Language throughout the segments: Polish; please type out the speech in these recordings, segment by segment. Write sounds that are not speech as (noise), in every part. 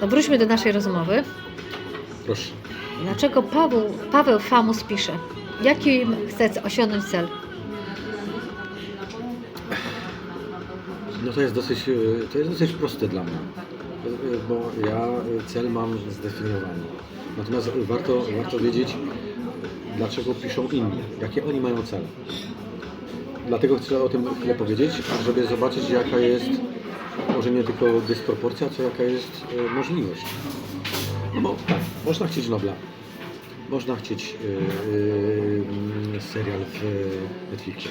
No wróćmy do naszej rozmowy. Proszę. Dlaczego Paweł, Paweł Famus pisze? Jaki chce osiągnąć cel? No to jest dosyć, e, to jest dosyć proste dla mnie, bo ja cel mam zdefiniowany. Natomiast warto, warto wiedzieć, dlaczego piszą inni, jakie oni mają cele. Dlatego chcę o tym chwilę powiedzieć, żeby zobaczyć jaka jest może nie tylko dysproporcja, co jaka jest e, możliwość. No bo można chcieć Nobla, można chcieć e, e, serial w Netflixie,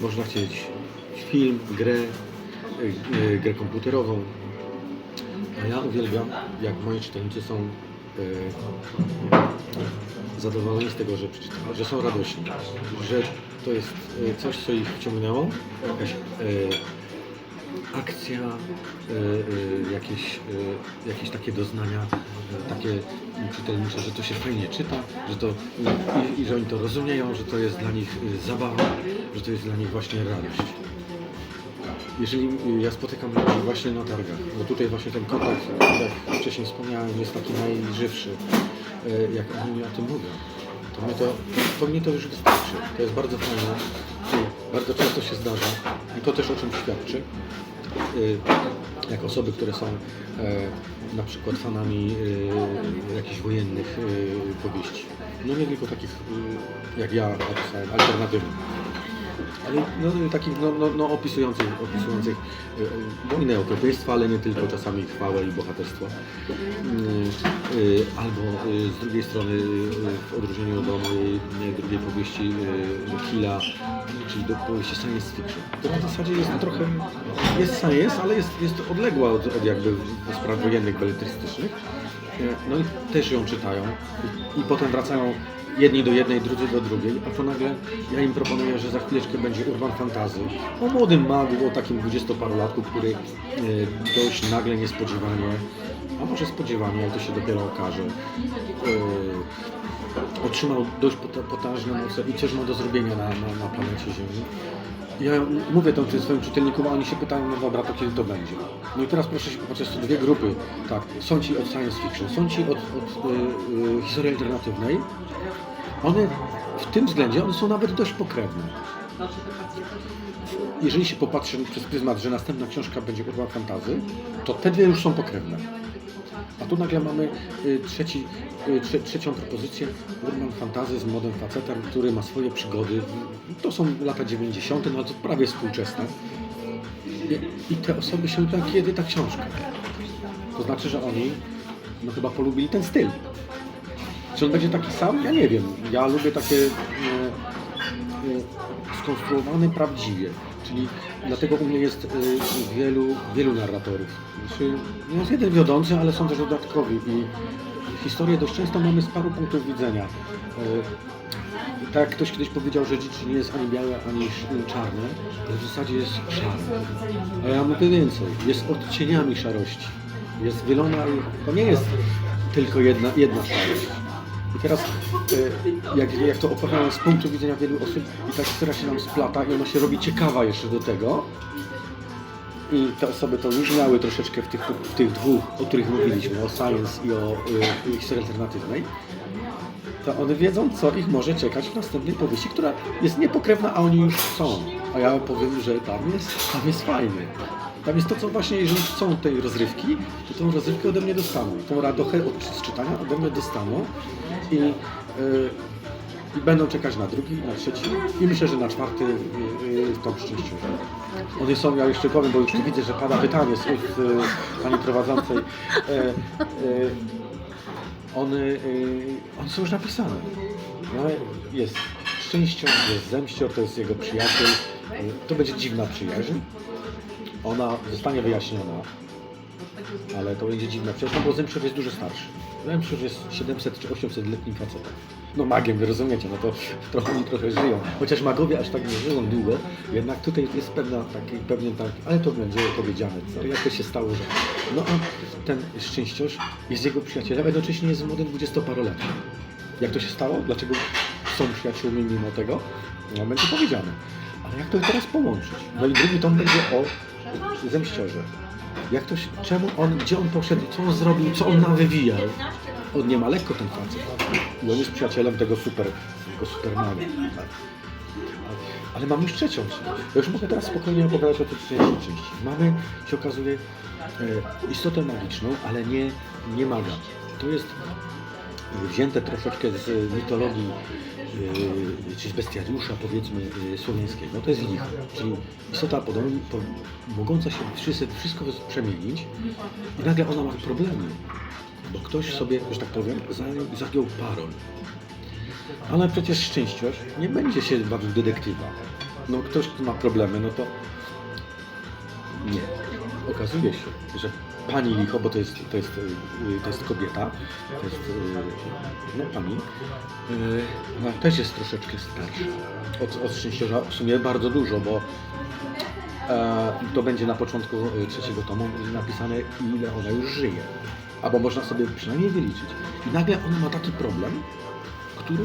można chcieć film, grę, grę komputerową. A ja uwielbiam, jak moi czytelnicy są zadowoleni z tego, że że są radośni, że to jest coś, co ich wciągnęło, jakaś akcja, e, e, jakieś, e, jakieś takie doznania, takie czytelnicze, że to się fajnie czyta, że to, i, i że oni to rozumieją, że to jest dla nich zabawa, że to jest dla nich właśnie radość. Jeżeli ja spotykam ludzi właśnie na targach, bo tutaj właśnie ten kontakt, jak wcześniej wspomniałem, jest taki najżywszy, jak oni mi o tym mówią, to mnie to, to mnie to już wystarczy. To jest bardzo fajne bardzo często się zdarza i to też o czym świadczy, jak osoby, które są e, na przykład fanami y, jakichś wojennych y, powieści. No nie tylko takich y, jak ja napisałem, alternatywnych ale no, takich no, no, no, opisujących, opisujących y, y, wojnę, okropieństwa, ale nie tylko, czasami chwałę i bohaterstwo. Y, y, albo z drugiej strony, w odróżnieniu nie, drugiej powieści Hilla, czyli do powieści science fiction, która w zasadzie jest trochę, jest science, ale jest, jest odległa od, od jakby spraw wojennych, beletrystycznych. No i też ją czytają i potem wracają jedni do jednej, drudzy do drugiej, a to nagle ja im proponuję, że za chwileczkę będzie urban fantazy o młodym magu, o takim dwudziestoparolatku, który e, dość nagle, niespodziewanie, a może spodziewanie, ale to się dopiero okaże, e, otrzymał dość potężne moce i coś ma do zrobienia na, na, na planecie Ziemi. Ja mówię to swoim czytelnikom, a oni się pytają, no dobra, to kiedy to będzie? No i teraz proszę się popatrzeć, to dwie grupy, tak, są ci od science fiction, są ci od, od y, y, historii alternatywnej, one w tym względzie, one są nawet dość pokrewne. Jeżeli się popatrzy przez pryzmat, że następna książka będzie urban fantazy, to te dwie już są pokrewne. A tu nagle mamy y, trzeci, y, trze, trzecią propozycję urban fantazy z młodym facetem, który ma swoje przygody. To są lata 90., no to prawie współczesne. I, I te osoby się pytają, kiedy ta książka? To znaczy, że oni no chyba polubili ten styl. Czy on będzie taki sam? Ja nie wiem. Ja lubię takie e, e, skonstruowane prawdziwie. Czyli dlatego u mnie jest e, wielu, wielu narratorów. Znaczy, jest jeden wiodący, ale są też dodatkowi i historię dość często mamy z paru punktów widzenia. E, tak jak ktoś kiedyś powiedział, że dzieci nie jest ani białe, ani czarne, ale w zasadzie jest szare. A ja mówię więcej, jest odcieniami szarości. Jest wieloma, to nie jest tylko jedna, jedna szarość. I teraz, e, jak, jak to opowiadam z punktu widzenia wielu osób, i ta historia się nam splata i ona się robi ciekawa jeszcze do tego. I te osoby to już miały troszeczkę w tych, w tych dwóch, o których mówiliśmy, o science i o y, historii alternatywnej, to one wiedzą, co ich może czekać w następnej powieści, która jest niepokrewna, a oni już są. A ja powiem, że tam jest, tam jest fajny. Tam jest to, co właśnie, jeżeli chcą tej rozrywki, to tą rozrywkę ode mnie dostaną. Tą radochę od czytania ode mnie dostaną i, yy, i będą czekać na drugi, na trzeci i myślę, że na czwarty yy, yy, tą szczęściową. One są, ja jeszcze powiem, bo już widzę, że pada pytanie z, z y, pani prowadzącej. E, e, one, y, one są już napisane. No, jest szczęścią, jest zemścią, to jest jego przyjaciel. To będzie dziwna przyjaźń. Ona zostanie wyjaśniona, ale to będzie dziwna przyjaźń, no bo Zemścior jest dużo starszy. Zemścior jest 700 czy 800 letnim facetem. No magiem, wy rozumiecie, no to (laughs) trochę oni trochę żyją. Chociaż magowie aż tak nie żyją długo, jednak tutaj jest pewna taki, pewien tak, ale to będzie powiedziane, co, jak to się stało, że... No a ten szczęściarz jest jego przyjacielem, a jednocześnie jest młodym dwudziestoparolatkiem. Jak to się stało? Dlaczego są przyjaciółmi mimo tego? No, będzie powiedziane. Ale jak to teraz połączyć? No i drugi tom będzie o zemściorze. Jak to się, czemu on, gdzie on poszedł, co on zrobił, co on nawywijał. On nie ma lekko ten facet. I on jest przyjacielem tego super, tego supermana. Ale mamy już trzecią część. Ja już mogę teraz spokojnie opowiadać o tej trzeciej części. Mamy, się okazuje, e, istotę magiczną, ale nie, nie maga. To jest wzięte troszeczkę z mitologii, czy z bestiariusza powiedzmy yy, słowiańskiego. To jest licha, czyli istota podobnie, po, mogąca się wszystko, przemienić i nagle ona ma problemy, bo ktoś sobie, że tak powiem, zagiął parol. Ale przecież szczęściarz nie będzie się bawił detektywa. No ktoś, kto ma problemy, no to nie. Okazuje się, że pani licho, bo to jest, to jest, y, to jest kobieta, to jest y, no, pani, y, ona też jest troszeczkę starsza od, od w sumie bardzo dużo, bo e, to będzie na początku trzeciego tomu napisane, ile ona już żyje. Albo można sobie przynajmniej wyliczyć. I nagle ona ma taki problem, który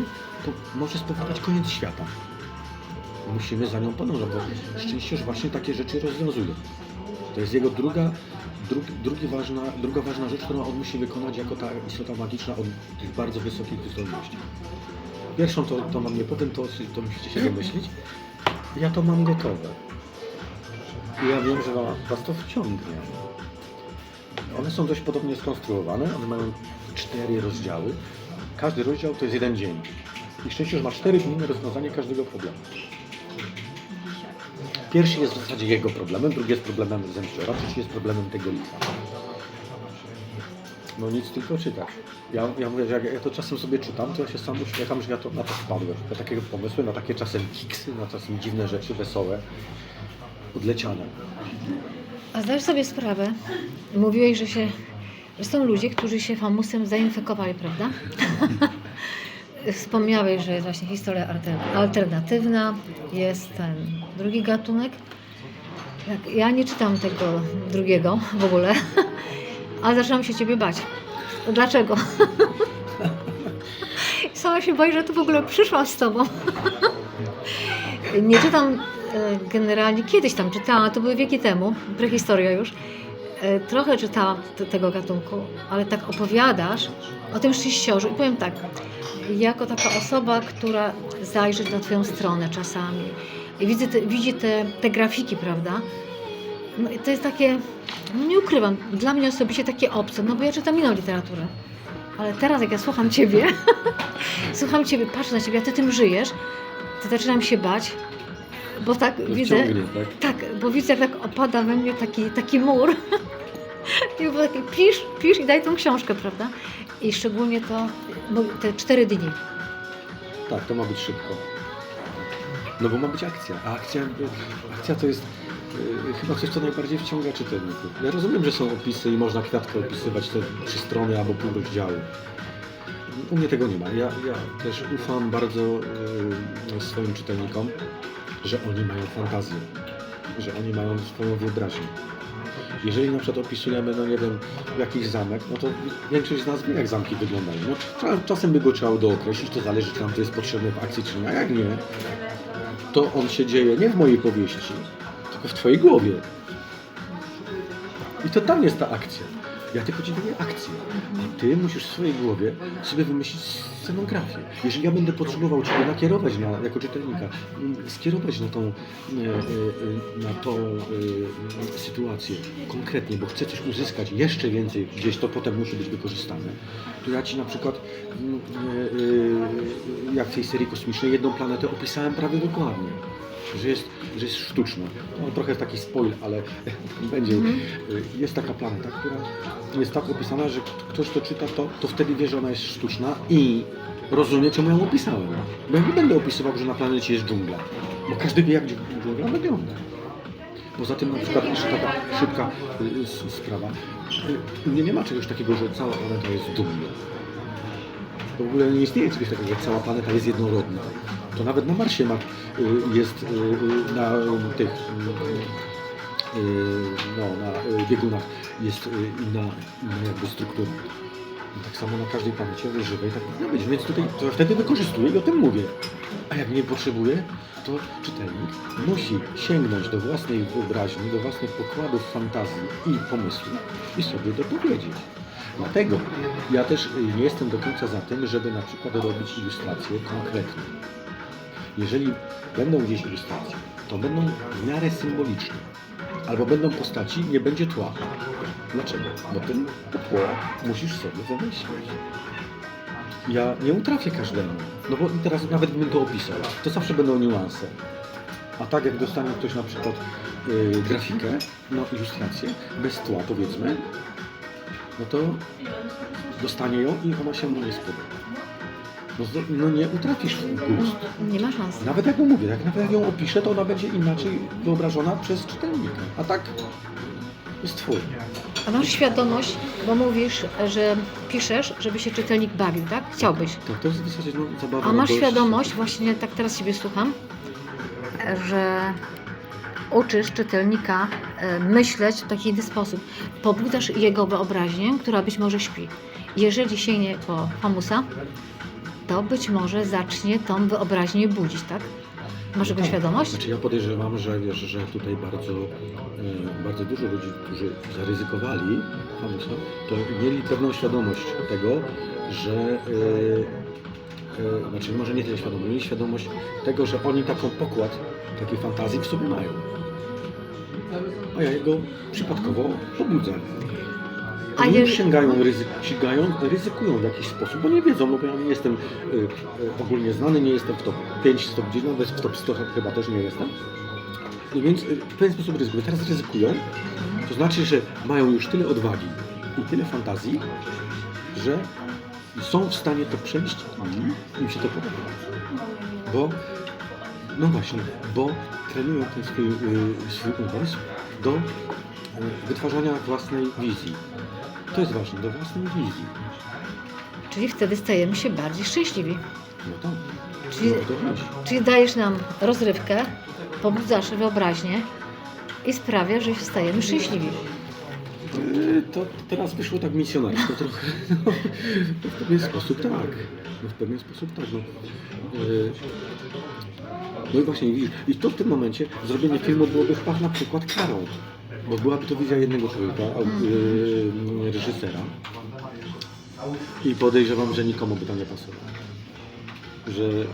może spowodować koniec świata. Musimy za nią podążać, bo szczęściarz właśnie takie rzeczy rozwiązuje. To jest jego druga, drugi, ważna, druga ważna rzecz, którą on musi wykonać jako ta istota magiczna od tych bardzo wysokich zdolności. Pierwszą to, to mam nie powiem, to, to musicie się domyślić. Ja to mam gotowe. I ja wiem, że wa- was to wciągnie. One są dość podobnie skonstruowane. One mają cztery rozdziały. Każdy rozdział to jest jeden dzień. I szczęście, że ma cztery dni na rozwiązanie każdego problemu. Pierwszy jest w zasadzie jego problemem, drugi jest problemem zemściora, trzeci jest problemem tego licha. No nic, tylko czytać. Ja, ja mówię, że jak ja to czasem sobie czytam, to ja się sam uśmiecham, że ja to na to wpadłem. Na takie pomysły, na takie czasem kiksy, na czasem dziwne rzeczy, wesołe, odleciane. A zdajesz sobie sprawę, mówiłeś, że się, że są ludzie, którzy się famusem zainfekowali, prawda? (laughs) Wspomniałeś, że jest właśnie historia alter- alternatywna, jest ten drugi gatunek. Ja nie czytam tego drugiego w ogóle, (laughs) ale zaczynam się ciebie bać. Dlaczego? (laughs) Sama się boję, że tu w ogóle przyszłam z tobą. (laughs) Nie czytam e, generalnie, kiedyś tam czytałam, to były wieki temu, prehistoria już. E, Trochę czytałam te- tego gatunku, ale tak opowiadasz o tym szczęściorzu i powiem tak, jako taka osoba, która zajrzy na Twoją stronę czasami i widzi te, widzi te, te grafiki, prawda? No i to jest takie, no nie ukrywam, dla mnie osobiście takie obce, no bo ja czytam inną literaturę. Ale teraz jak ja słucham Ciebie, (laughs) słucham Ciebie, patrzę na Ciebie, a Ty tym żyjesz, to zaczynam się bać, bo tak widzę, Wciągnie, tak? tak, bo widzę jak tak opada we mnie taki, taki mur. (laughs) I mówię takie, pisz, pisz i daj tą książkę, prawda? I szczególnie to, te cztery dni. Tak, to ma być szybko. No bo ma być akcja, a akcja, akcja to jest y, chyba coś, co najbardziej wciąga czytelników. Ja rozumiem, że są opisy i można kwiatkę opisywać te trzy strony albo pół rozdziału. U mnie tego nie ma. Ja, ja też ufam bardzo y, swoim czytelnikom, że oni mają fantazję, że oni mają swoją wyobraźnię. Jeżeli na przykład opisujemy, no nie wiem, jakiś zamek, no to większość z nas wie, jak zamki wyglądają. No, cza- czasem by go trzeba dookreślić, to zależy, czy nam to jest potrzebne w akcji, czy nie. A jak nie, to on się dzieje nie w mojej powieści, tylko w twojej głowie. I to tam jest ta akcja. Ja tylko ci daję akcję. A ty musisz w swojej głowie sobie wymyślić scenografię. Jeżeli ja będę potrzebował ciebie nakierować na, jako czytelnika, m, skierować na tą, e, e, na tą e, sytuację konkretnie, bo chcę coś uzyskać jeszcze więcej gdzieś, to potem musi być wykorzystane, to ja ci na przykład m, e, jak w tej serii kosmicznej jedną planetę opisałem prawie dokładnie. Że jest, że jest sztuczna. No, trochę taki spoil, ale (laughs) będzie. Jest taka planeta, która jest tak opisana, że ktoś to czyta, to, to wtedy wie, że ona jest sztuczna i rozumie, czemu ją opisałem. Bo ja nie będę opisywał, że na planecie jest dżungla, bo każdy wie, jak dżu- dżungla wygląda. Poza tym na przykład jeszcze taka szybka y, sprawa. Y, Nie, nie ma czegoś takiego, że cała planeta jest dumna. W ogóle nie istnieje czegoś takiego, że cała planeta jest jednorodna. To nawet na Marsie ma, y, jest y, y, na tych no, na biegunach jest inna, inna jakby struktura. I tak samo na każdej pamięci żywej tak powinno być, więc tutaj to wtedy wykorzystuję i o tym mówię. A jak nie potrzebuję, to czytelnik musi sięgnąć do własnej wyobraźni, do własnych pokładów fantazji i pomysłów i sobie dopowiedzieć. Dlatego ja też nie jestem do końca za tym, żeby na przykład robić ilustracje konkretne. Jeżeli będą gdzieś ilustracje, to będą w miarę symboliczne. Albo będą postaci, nie będzie tła. Dlaczego? Bo ten tło musisz sobie wymyślić. Ja nie utrafię każdemu. No bo teraz nawet gdybym to opisał, to zawsze będą niuanse. A tak jak dostanie ktoś na przykład yy, grafikę, no ilustrację, bez tła powiedzmy, no to dostanie ją i ona się mu nie spodoba. No, no nie utrafisz w gust. Nie ma szans. Nawet jak mu mówię, jak nawet jak ją opiszę, to ona będzie inaczej wyobrażona przez czytelnika. A tak jest twój. A masz świadomość, bo mówisz, że piszesz, żeby się czytelnik bawił, tak? Chciałbyś. Tak, to jest w zasadzie no, zabawa. A masz świadomość, właśnie tak teraz Ciebie słucham, że uczysz czytelnika e, myśleć w taki sposób. Pobudzasz jego wyobraźnię, która być może śpi. Jeżeli sięgnie po famusa, to być może zacznie tą wyobraźnię budzić, tak? Masz tego Tak. świadomość? Znaczy ja podejrzewam, że wiesz, że tutaj bardzo, e, bardzo dużo ludzi, którzy zaryzykowali Hamusa, to mieli pewną świadomość tego, że e, e, znaczy może nie tyle świadomość, mieli świadomość tego, że oni taką pokład takiej fantazji w sobie mają. A ja jego przypadkowo pobudzę. A Oni je- już sięgają, ryzy, sięgają, ryzykują w jakiś sposób, bo nie wiedzą, no bo ja nie jestem y, y, ogólnie znany, nie jestem w top 5, top 10, nawet w top 100 chyba też nie jestem. No więc y, w pewien sposób ryzykują. Teraz ryzykują, to znaczy, że mają już tyle odwagi i tyle fantazji, że są w stanie to przejść i im się to podoba. Bo, no właśnie, bo trenują ten swój, y, swój umysł do y, wytwarzania własnej wizji. To jest ważne, do własnej wizji. Czyli wtedy stajemy się bardziej szczęśliwi. No tak. Czyli, No czyli dajesz nam rozrywkę, pobudzasz wyobraźnię i sprawia, że stajemy szczęśliwi. Y, To teraz wyszło tak misjonarsko trochę. (laughs) No, w pewien sposób tak. No, w pewien sposób tak. No. Y, no i właśnie widzisz, i to w tym momencie zrobienie filmu byłoby chyba na przykład karą. Bo byłaby to wizja jednego człowieka, au- y, reżysera. I podejrzewam, że nikomu by to nie pasowało. Że y,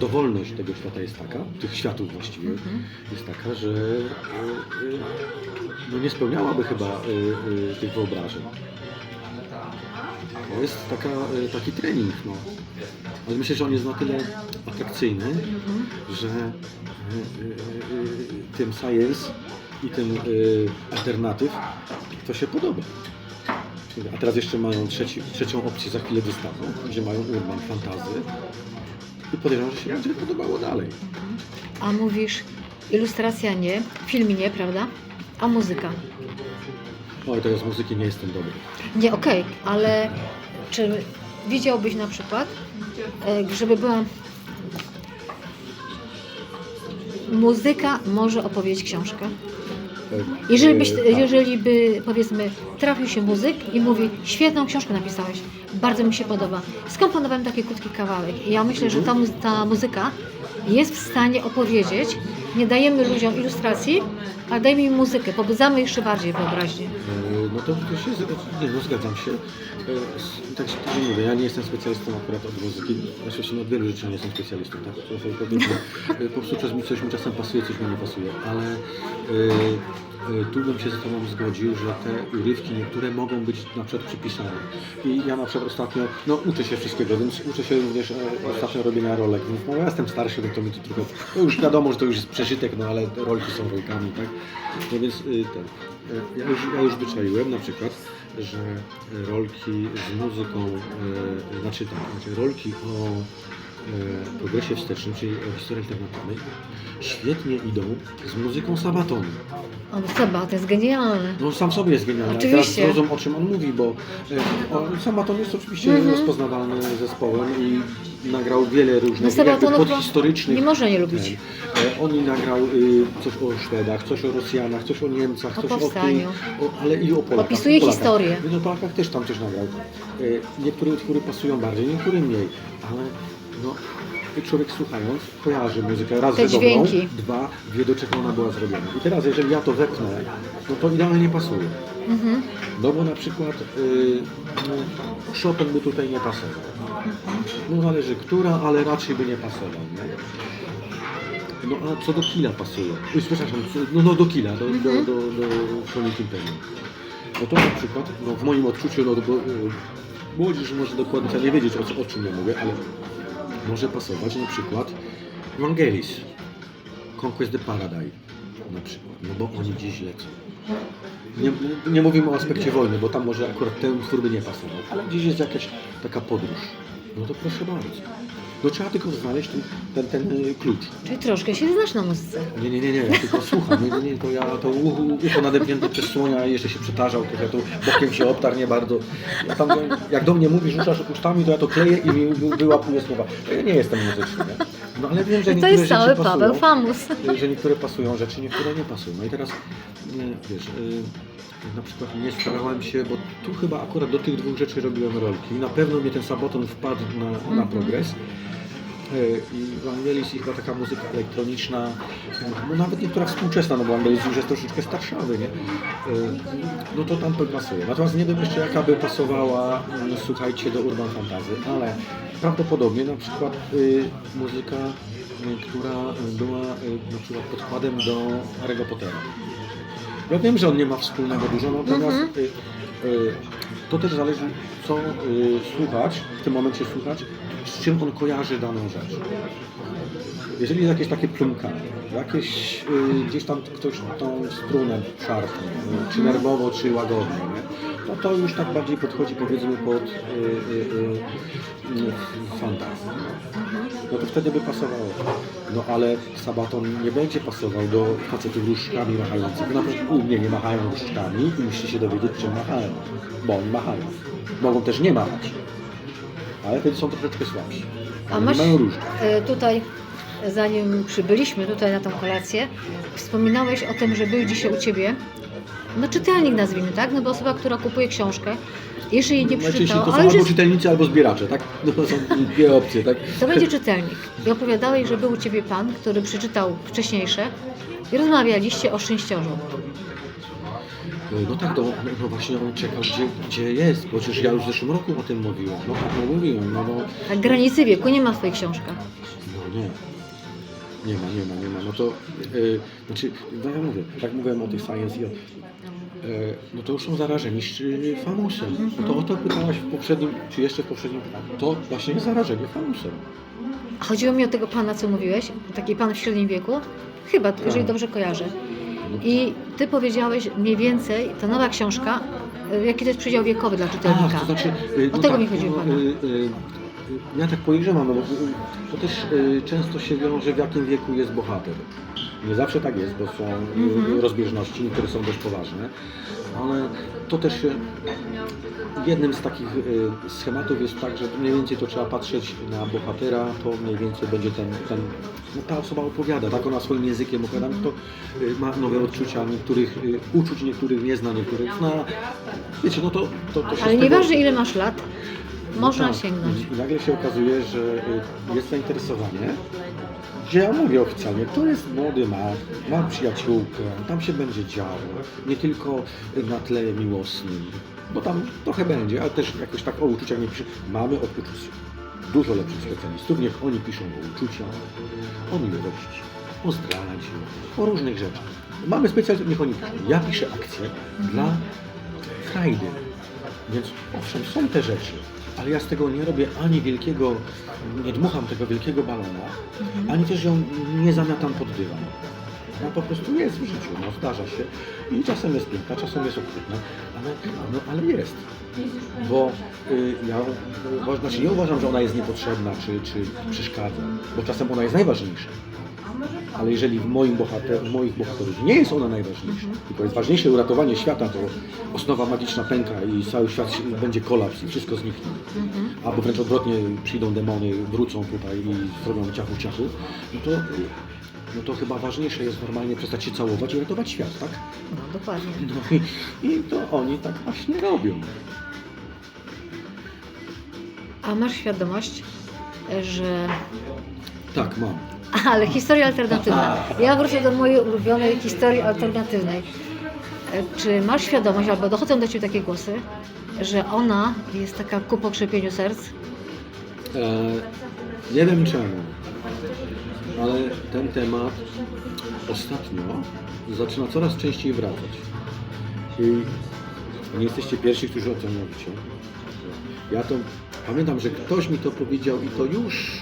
dowolność tego świata jest taka, tych światów właściwie, jest taka, że y, no nie spełniałaby chyba tych wyobrażeń. To jest taka, taki trening, no. Ale myślę, że on jest na tyle atrakcyjny, że y, y, y, tym science i tym y, alternatyw to się podoba. A teraz jeszcze mają trzeci, trzecią opcję, za chwilę wystawią, gdzie mają urban fantazy. I podejrzewam, że się będzie podobało dalej. A mówisz, ilustracja nie, film nie, prawda? A muzyka? Oj, to ja z muzyki nie jestem dobry. Nie, okej, ale czy widziałbyś na przykład, e, żeby była muzyka może opowiedzieć książkę? Jeżeli, byś, tak. jeżeli by powiedzmy trafił się muzyk i mówi świetną książkę napisałeś, bardzo mi się podoba, skomponowałem taki krótki kawałek i ja myślę, że ta, mu- ta muzyka jest w stanie opowiedzieć, nie dajemy ludziom ilustracji, ale dajmy im muzykę, pobudzamy jeszcze bardziej wyobraźnię. E, No to, to się, nie, no zgadzam się. E, Tak się tak jak mówię, ja nie jestem specjalistą akurat od muzyki, znaczy od wielu rzeczy nie jestem specjalistą, tak? To sobie e, Po prostu coś mi, coś mi czasem pasuje, coś mi nie pasuje, ale e, e, tu bym się z Tobą zgodził, że te urywki niektóre mogą być na przykład przypisane. I ja na przykład ostatnio, no uczę się wszystkiego, więc uczę się również e, ostatnio robienia rolek, więc no ja jestem starszy, więc to mi to trochę, no już wiadomo, że to już jest przeżytek, no ale rolki są rolkami, tak? No więc y, ten, y, ja już, ja już wyczaiłem na przykład, że rolki z muzyką, y, znaczy tak, znaczy rolki o e, progresie wstecznym, czyli historii alternatywnej, świetnie idą z muzyką Sabatonu. On Seba, to jest genialne. No sam sobie jest genialny. Oczywiście. Teraz zrozum o czym on mówi, bo e, Sabaton jest oczywiście Mhm. rozpoznawalnym zespołem i nagrał wiele No różnych chyba podhistorycznych. nie można nie lubić. e, On i nagrał y, coś o Szwedach, coś o Rosjanach, coś o Niemcach, O coś powstaniu. o, o ale i o Polakach. Opisuje Polakach. historię. No, o Polakach też tam coś nagrał. E, Niektóre utwory pasują bardziej, niektóre mniej, ale no, człowiek słuchając kojarzy muzykę raz, Te że dobrą, dźwięki. dwa, wie do czego ona była zrobiona. I teraz jeżeli ja to wepnę, no to idealnie pasuje. Mhm. No bo na przykład y, no, Chopin by tutaj nie pasował. No zależy która, ale raczej by nie pasował. Nie? No a co do Killa pasuje? Przepraszam, co- no, no do Killa, do, do, do, do Sonic Imperium. No to na przykład, no w moim odczuciu, no bo y, młodzież może dokładnie nie wiedzieć o, co- o czym ja mówię, ale może pasować na przykład Vangelis, Conquest the Paradise na przykład, no bo oni dziś lecą. Nie, nie mówimy o aspekcie wojny, bo tam może akurat ten utwór by nie pasował, ale gdzieś jest jakaś taka podróż. No to proszę bardzo. No trzeba tylko znaleźć ten, ten, ten y, klucz. Czyli troszkę się znasz na muzyce. Nie, nie, nie, nie, ja tylko słucham. Nie, nie, to ja to ucho, ucho nadepnięte przez słonia jeszcze się przetarzał, trochę tu bokiem się obtarł nie bardzo. Ja tam, jak do mnie mówisz, ruszasz ustami, to ja to kleję i mi wy- wyłapuję słowa. Ja nie jestem muzyczny, nie? No ale wiem, że To niektóre jest cały rzeczy Paweł pasują. Famus. że niektóre pasują rzeczy, niektóre nie pasują. No i teraz, nie, wiesz, y, na przykład nie starałem się, bo tu chyba akurat do tych dwóch rzeczy robiłem rolki. Na pewno mnie ten sabaton wpadł na, na progres. Y, I w Angelis i chyba taka muzyka elektroniczna, no nawet niektóra współczesna, no bo Angelis już jest troszeczkę starszawy, nie? Y, No to tam pasuje. Natomiast nie wiem jeszcze jaka by pasowała, słuchajcie, do Urban Fantazy, ale prawdopodobnie na przykład muzyka, która była na przykład podkładem do Harry'ego Pottera. Ja wiem, że on nie ma wspólnego dużo, natomiast Mhm. y, y, to też zależy, co y, słuchać, w tym momencie słuchać, z czym on kojarzy daną rzecz. Jeżeli jest jakieś takie plumkanie, jakieś y, gdzieś tam ktoś tą strunę szarpnie, y, czy nerwowo, czy łagodnie, nie? no to już tak bardziej podchodzi powiedzmy pod y, y, y, y, fantazję. No to wtedy by pasowało. No ale Sabaton nie będzie pasował do facetów różdżkami machających. Na przykład u mnie nie machają różdżkami i musicie się dowiedzieć, czym machają. Bo oni machają. Mogą też nie machać. Ale wtedy są troszeczkę słabsi. A masz nie mają różdżek. tutaj, zanim przybyliśmy tutaj na tą kolację, wspominałeś o tym, że był dzisiaj u Ciebie, no czytelnik nazwijmy, tak? No bo osoba, która kupuje książkę, jeszcze jej nie przeczytała, to są ale już albo jest, czytelnicy, albo zbieracze, tak? No to są dwie opcje, tak? to będzie czytelnik. I opowiadałeś, że był u Ciebie pan, który przeczytał wcześniejsze i rozmawialiście o szczęściorzu. No tak, to, no, no właśnie on czekał, gdzie, gdzie jest, bo przecież ja już w zeszłym roku o tym mówiłem. No tak, no mówiłem, no, no, A granicy wieku nie ma w Twojej książkach. no nie. Nie ma, nie ma, nie ma. No to, yy, znaczy, no ja mówię, tak mówiłem o tych science i o, no to już są zarażeni famusem. No to o to pytałaś w poprzednim, czy jeszcze w poprzednim pytaniu. To właśnie jest zarażenie famusem. A chodziło mi o tego pana, co mówiłeś, taki pan w średnim wieku, chyba, jeżeli Tak. dobrze kojarzę. I Ty powiedziałeś mniej więcej, ta nowa książka, y, jaki to jest przedział wiekowy dla czytelnika. Ach, to znaczy, y, O no tego tak, mi chodziło no, pana. y, y, Ja tak podejrzewam, no bo to też y, często się wiąże w jakim wieku jest bohater. Nie zawsze tak jest, bo są y, Mhm. rozbieżności, niektóre są dość poważne, ale to też y, jednym z takich schematów jest tak, że mniej więcej to trzeba patrzeć na bohatera, to mniej więcej będzie ten, ten no ta osoba opowiada, tak ona swoim językiem opowiada, to ma nowe odczucia, niektórych uczuć, niektórych nie zna, niektórych zna. Wiecie, no to, to, to Ale tego- nieważne ile masz lat, można tak. sięgnąć. I nagle się okazuje, że y, jest zainteresowanie, że ja mówię oficjalnie, to jest młody ma, ma przyjaciółkę, tam się będzie działo, nie tylko na tle miłosnym, bo tam trochę będzie, ale też jakoś tak o uczuciach nie pisze. Mamy od uczuć dużo lepszych specjalistów, niech oni piszą o uczuciach, o miłości, o zdradzie, o różnych rzeczach. Mamy specjalistów, niech oni piszą. Ja piszę akcję dla frajdy. Więc owszem, są te rzeczy, ale ja z tego nie robię ani wielkiego, nie dmucham tego wielkiego balona, ani też ją nie zamiatam pod dywan. No po prostu jest w życiu, no zdarza się. I czasem jest piękna, czasem jest okrutna, ale, no, ale jest. Bo y, ja uwa- znaczy nie uważam, że ona jest niepotrzebna czy, czy przeszkadza, bo czasem ona jest najważniejsza. Ale jeżeli w moim bohater, w moich bohaterów nie jest ona najważniejsza, tylko jest ważniejsze uratowanie świata, to osnowa magiczna pęka i cały świat będzie kolaps i wszystko zniknie. Albo wręcz odwrotnie przyjdą demony, wrócą tutaj i zrobią ciachu ciachu, no to, no to chyba ważniejsze jest normalnie przestać się całować i ratować świat, tak? No dokładnie. No i, i to oni tak właśnie robią. A masz świadomość, że Tak, mam. Ale historia alternatywna. Ja wrócę do mojej ulubionej historii alternatywnej. E, Czy masz świadomość, albo dochodzą do Ciebie takie głosy, że ona jest taka ku pokrzepieniu serc? E, nie wiem czemu, ale ten temat ostatnio zaczyna coraz częściej wracać. I nie jesteście pierwsi, którzy o tym mówicie. Ja to pamiętam, że ktoś mi to powiedział i to już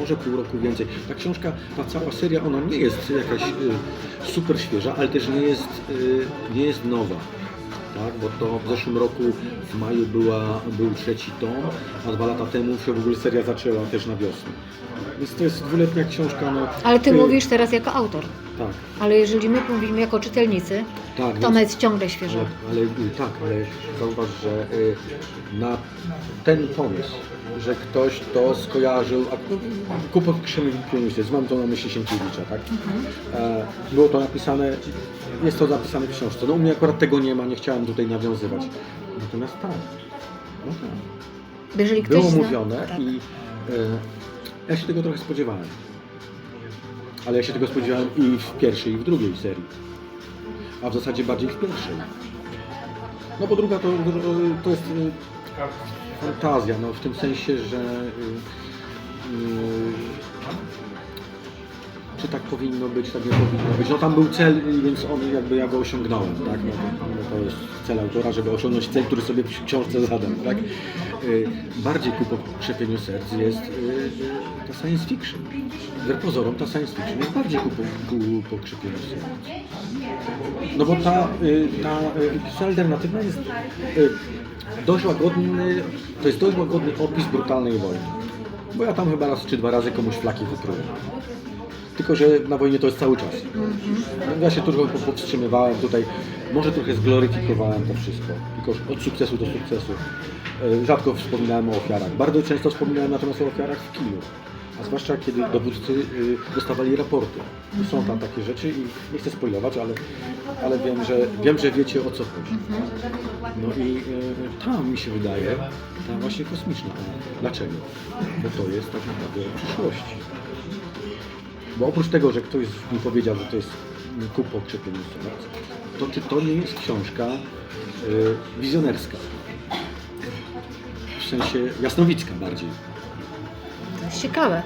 może pół roku więcej. Ta książka, ta cała seria, ona nie jest jakaś y, super świeża, ale też nie jest, y, nie jest nowa. Tak, bo to w zeszłym roku w maju była, był trzeci tom, a dwa lata temu się w ogóle seria zaczęła też na wiosnę. Więc to jest dwuletnia książka. No, Ale Ty y, mówisz teraz jako autor. Tak, Ale jeżeli my mówimy jako czytelnicy, tak. to ona jest ciągle świeża. ale, ale tak, ale zauważ, że y, na ten pomysł, że ktoś to skojarzył, a no, kupot Krzemienicy, mam to na myśli Sienkiewicza, tak? E, było to napisane, jest to napisane w książce. No u mnie akurat tego nie ma, nie chciałem tutaj nawiązywać. Natomiast tak, no tak. Jeżeli ktoś Było zna- mówione tak. i e, ja się tego trochę spodziewałem. Ale ja się tego spodziewałem i w pierwszej, i w drugiej serii. A w zasadzie bardziej w pierwszej. No bo druga to, to jest y, fantazja, no w tym sensie, że y, y, czy tak powinno być, tak nie powinno być. No tam był cel, więc on jakby ja go osiągnąłem, tak? No, to- no to jest cel autora, żeby osiągnąć cel, który sobie w książce zadał, tak? Y, Bardziej ku pokrzepieniu serc jest ta science fiction. Wbrew pozorom ta science fiction jest bardziej ku, ku pokrzepieniu serc. No bo ta, ta historia alternatywna jest dość łagodny, to jest dość łagodny opis brutalnej wojny. Bo ja tam chyba raz czy dwa razy komuś flaki wyprułem. Tylko, że na wojnie to jest cały czas. Ja się trochę po- powstrzymywałem tutaj, może trochę zgloryfikowałem to wszystko, tylko od sukcesu do sukcesu. E, Rzadko wspominałem o ofiarach. Bardzo często wspominałem natomiast o ofiarach w kinu. A zwłaszcza kiedy dowódcy y, dostawali raporty. Są tam takie rzeczy i nie chcę spoilować, ale, ale wiem, że, wiem, że wiecie o co chodzi. No i y, tam mi się wydaje, ta właśnie kosmiczna. Dlaczego? Bo to jest tak naprawdę o przyszłości. Bo oprócz tego, że ktoś mi powiedział, że to jest ku pokrzepieniu serc, to czy to nie jest książka y, wizjonerska? W sensie jasnowicka bardziej. Jest ciekawe.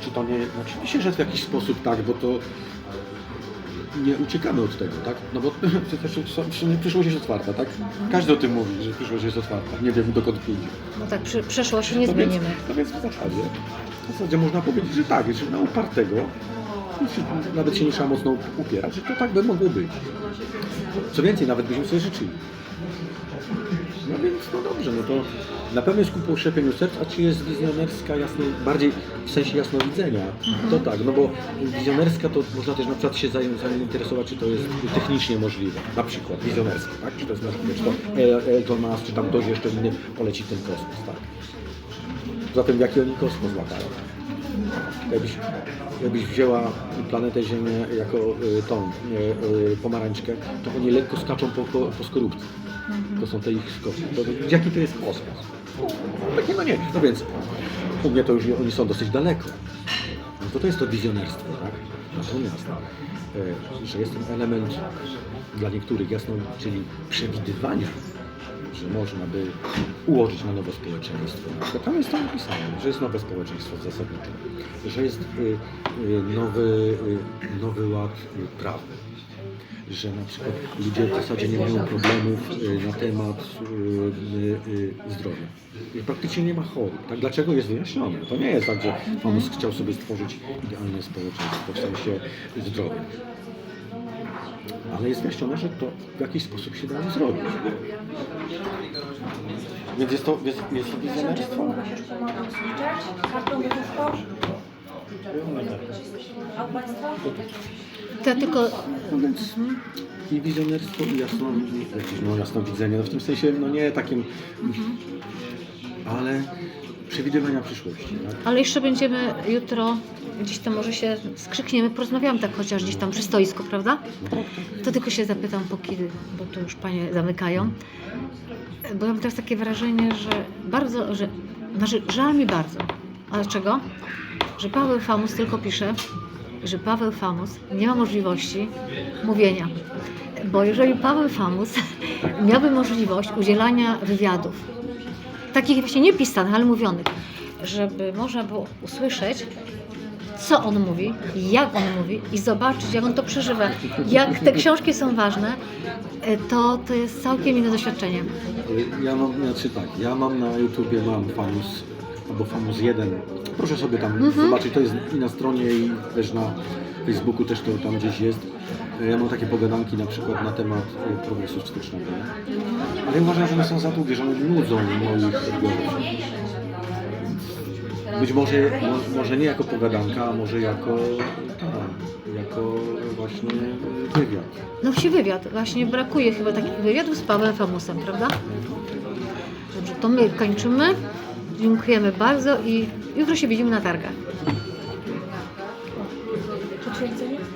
Czy to nie... Oczywiście, że w jakiś sposób tak, bo to nie uciekamy od tego, tak? No bo (laughs) przecież przyszłość jest otwarta, tak? Każdy o tym mówi, że przyszłość jest otwarta. Nie wiem dokąd pójdzie. No tak, przy, przeszłości nie No więc, zmienimy. no więc w zasadzie, w zasadzie można powiedzieć, że tak, że na upartego, nawet się nie trzeba mocno upierać, że to tak by mogło być. Co więcej, nawet byśmy sobie życzyli. No więc, no dobrze, no to na pewno jest ku pokrzepieniu serc, a czy jest wizjonerska jasno, bardziej w sensie jasnowidzenia, to tak, no bo wizjonerska to można też na przykład się zain- zainteresować, czy to jest technicznie możliwe, na przykład wizjonerska, tak, czy to jest możliwe, czy to El- Elton Musk, czy tam ktoś jeszcze inny poleci ten kosmos, tak. Zatem jaki oni kosmos latają? Jakbyś, jakbyś wzięła planetę Ziemię jako y, tą y, y, pomarańczkę, to oni lekko skaczą po, po, po skorupce. To są te ich skoki. Jaki to jest kosmos? Takie no nie. No więc u mnie to już oni są dosyć daleko. No to to jest to wizjonerstwo, tak? Natomiast, e, że jest ten element dla niektórych jasno, czyli przewidywania, że można by ułożyć na nowe społeczeństwo. Tam jest to napisane, że jest nowe społeczeństwo zasadnicze, że jest y, y, nowy, y, nowy ład prawny, że na przykład ludzie w zasadzie nie mają problemów y, na temat y, y, zdrowia. I praktycznie nie ma chorób. Tak? Dlaczego jest wyjaśnione? To nie jest tak, że Famus chciał sobie stworzyć idealne społeczeństwo w sensie zdrowia. Ale jest wyjaśnione, że to w jakiś sposób się dało zrobić. Więc jest to, jest, jest to wizjonerstwo. Kartą? Od Państwa? To tylko No więc i wizjonerstwo, i jasno, no, jasnowidzenie, no w tym sensie, no nie takim, ale przewidywania przyszłości. Tak? Ale jeszcze będziemy jutro, gdzieś tam może się skrzykniemy, porozmawiamy tak chociaż gdzieś tam przy stoisku, prawda? To tylko się zapytam po kiedy, bo tu już panie zamykają. Bo ja mam teraz takie wrażenie, że bardzo, że, znaczy żal mi bardzo. Ale czego? Że Paweł Famus tylko pisze, że Paweł Famus nie ma możliwości mówienia. Bo jeżeli Paweł Famus miałby możliwość udzielania wywiadów, takich właśnie nie pisanych, ale mówionych, żeby można było usłyszeć, co on mówi, jak on mówi i zobaczyć, jak on to przeżywa, jak te książki są ważne, to, to jest całkiem inne doświadczenie. Ja mam, znaczy tak, ja mam na YouTubie, mam Famus, albo Famus 1. Proszę sobie tam zobaczyć, to jest i na stronie, i też na Facebooku też to tam gdzieś jest. Y, Ja mam takie pogadanki na przykład na temat y, progresu sztucznego. Ale ja uważam, że one są za długie, że one nudzą moich odbiorców. Być może, mo- może nie jako pogadanka, a może jako, tak, jako właśnie wywiad. No wsi wywiad, właśnie brakuje chyba takich wywiadów z Pawłem Famusem, prawda? Dobrze, to my kończymy. Dziękujemy bardzo i jutro się widzimy na targach.